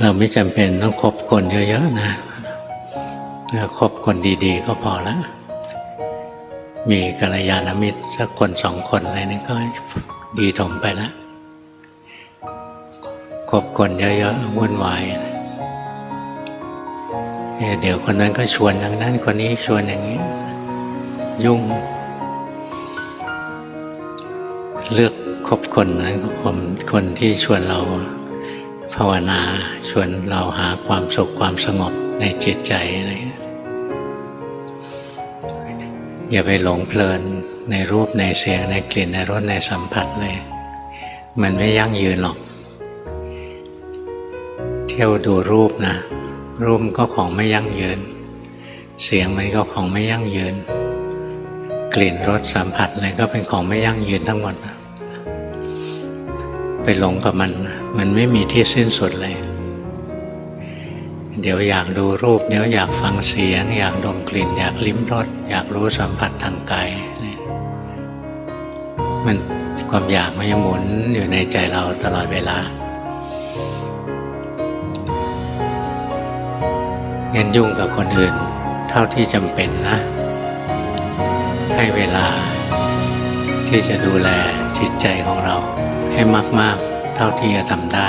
เราไม่จำเป็นต้องคบคนเยอะๆนะเราคบคนดีๆ ก็พอแล้ว มีกัลยาณมิตรสักคนสองคนอะไรนี่ก็ดีถมไปแล้วคบคนเยอะๆวุ่นวายเดี๋ยวคนนั้นก็ชวนอย่างนั้น คนนี้ชวนอย่างนี้ ยุ่ง เลือกคบคนนั้นคนคนที่ชวนเรา ภาวนาชวนเราหาความสุขความสงบในจิตใจอะไรอย่าไปหลงเพลินในรูปในเสียงในกลิ่นในรสในสัมผัสเลย มันไม่ยั่งยืนหรอก เที่ยวดูรูปนะ รูปก็ของไม่ยั่งยืน เสียงมันก็ของไม่ยั่งยืน กลิ่นรสสัมผัสอะไรก็เป็นของไม่ยั่งยืนทั้งหมด ไปหลงกับมันนะ มันไม่มีที่สิ้นสุดเลย เดี๋ยวอยากดูรูป เดี๋ยวอยากฟังเสียง อยากดมกลิ่น อยากลิ้มรสอยากรู้สัมผัสทางกายมันความอยากมันยังหมุนอยู่ในใจเราตลอดเวลางั้นยุ่งกับคนอื่น เท่าที่จำเป็นนะ ให้เวลาที่จะดูแลจิตใจของเราให้มาก ๆ เท่าที่จะทำได้